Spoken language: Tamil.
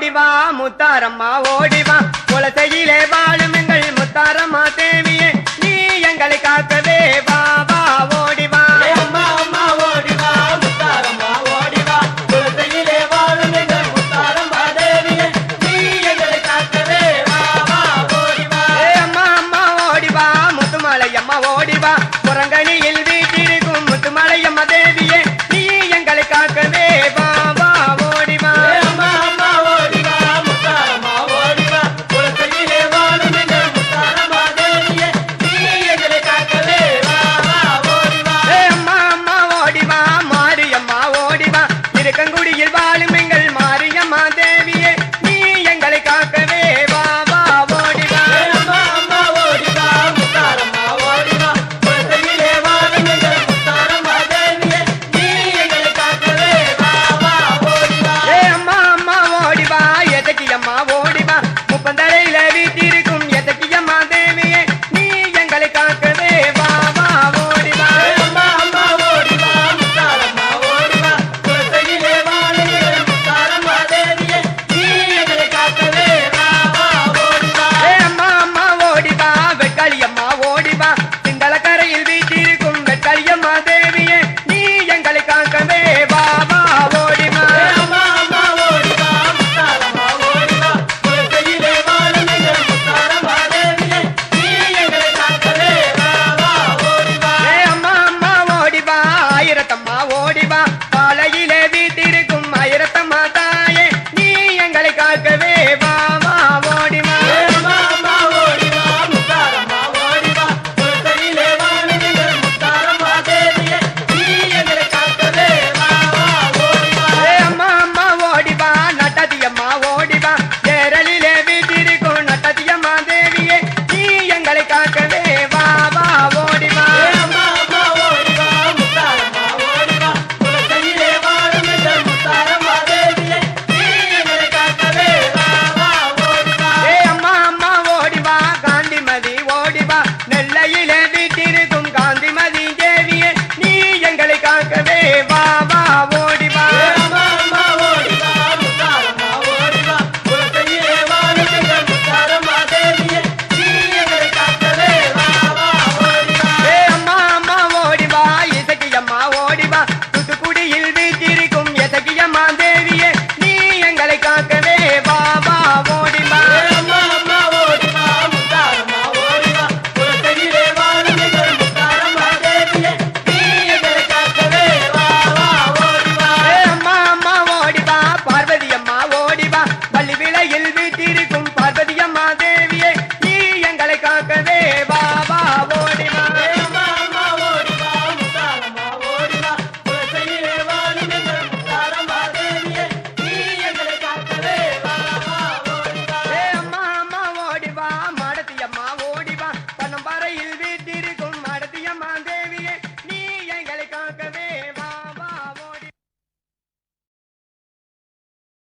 ஓடிவா முத்தாரம்மா ஓடிவா. குலத்தையிலே வாழும்